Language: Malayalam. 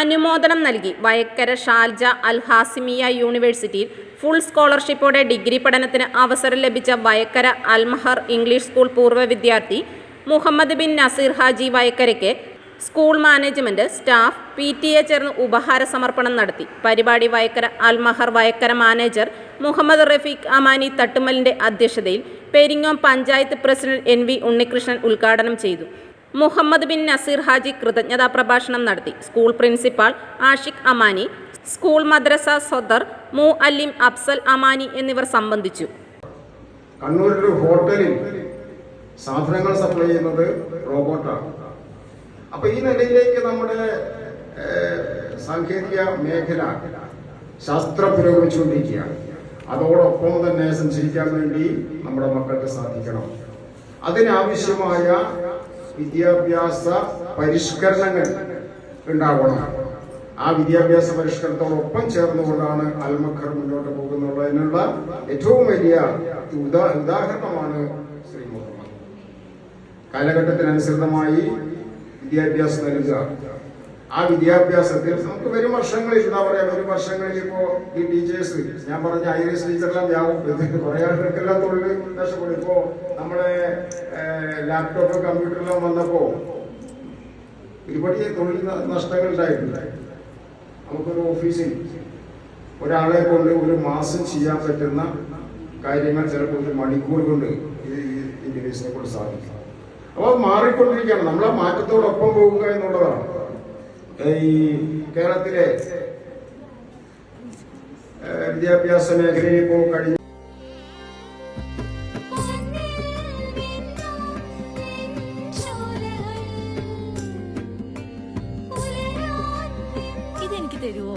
അനുമോദനം നൽകി. വയക്കര ഷാൽജ അൽ ഹാസിമിയ യൂണിവേഴ്സിറ്റിയിൽ ഫുൾ സ്കോളർഷിപ്പോടെ ഡിഗ്രി പഠനത്തിന് അവസരം ലഭിച്ച വയക്കര അൽമഹർ ഇംഗ്ലീഷ് സ്കൂൾ പൂർവ വിദ്യാർത്ഥി Muhammad bin Naseer Haji വയക്കരയ്ക്ക് school management staff P T A ചേർന്ന് ഉപഹാര സമർപ്പണം നടത്തി. പരിപാടി വയക്കര അൽമഹർ വയക്കര മാനേജർ മുഹമ്മദ് റഫീഖ് അമാനി തട്ടുമലിന്റെ അധ്യക്ഷതയിൽ Peringome panchayat president N V Unnikrishnan ഉദ്ഘാടനം ചെയ്തു. മുഹമ്മദ് ബിൻ നസീർ ഹാജി കൃതജ്ഞതാ പ്രഭാഷണം നടത്തി. School principal Ashiq Amani school മദ്രസ സദർ മു അലിം അഫ്സൽ അമാനി എന്നിവർ സംബന്ധിച്ചു. കണ്ണൂരിൽ ഹോട്ടലിൽ സാധനങ്ങൾ സപ്ലൈ ചെയ്യുന്നത് റോബോട്ടാണ്. അപ്പൊ ഈ നിലയിലേക്ക് നമ്മുടെ സാങ്കേതിക മേഖല ശാസ്ത്രം പുരോഗമിച്ചുകൊണ്ടിരിക്കുകയാണ്. അതോടൊപ്പം തന്നെ സഞ്ചരിക്കാൻ വേണ്ടി നമ്മുടെ മക്കൾക്ക് സാധിക്കണം. അതിനാവശ്യമായ വിദ്യാഭ്യാസ പരിഷ്കരണങ്ങൾ ഉണ്ടാവണം. ആ വിദ്യാഭ്യാസ പരിഷ്കരണത്തോടൊപ്പം ചേർന്നുകൊണ്ടാണ് അൽമഖർ മുന്നോട്ട് പോകുന്നുള്ളതിനുള്ള ഏറ്റവും വലിയ ഉദാ ഉദാഹരണമാണ് ശ്രീ മുഹമ്മദ്. കാലഘട്ടത്തിനനുസൃതമായി വിദ്യാഭ്യാസം നൽകുക. ആ വിദ്യാഭ്യാസത്തിൽ നമുക്ക് വരും വർഷങ്ങളിൽ എന്താ പറയാ വരും വർഷങ്ങളിൽ ഇപ്പോ ഈ ടീച്ചേഴ്സ് ഞാൻ പറഞ്ഞ ഐ എസ് ടീച്ചറെല്ലാം വ്യാപം കുറെ തൊഴിൽ നഷ്ടപ്പെടും. ഇപ്പോ നമ്മുടെ ലാപ്ടോപ്പ് കമ്പ്യൂട്ടറെല്ലാം വന്നപ്പോ ഒരുപാട് തൊഴിൽ നഷ്ടങ്ങൾ ഉണ്ടായിട്ടുണ്ട്. നമുക്കൊരു ഓഫീസിൽ ഒരാളെ കൊണ്ട് ഒരു മാസം ചെയ്യാൻ പറ്റുന്ന കാര്യങ്ങൾ ചിലപ്പോൾ ഒരു മണിക്കൂർ കൊണ്ട് ഇന്ത്യനെ കൊണ്ട് സാധിക്കും. അപ്പോൾ മാറിക്കൊണ്ടിരിക്കുകയാണ്. നമ്മൾ ആ മാറ്റത്തോടൊപ്പം പോകുക എന്നുള്ളതാണ്. ഈ കേരളത്തിലെ വിദ്യാഭ്യാസ മേഖലയിൽ ഇപ്പോൾ കഴിഞ്ഞ ഇതെനിക്ക് തരുവോ?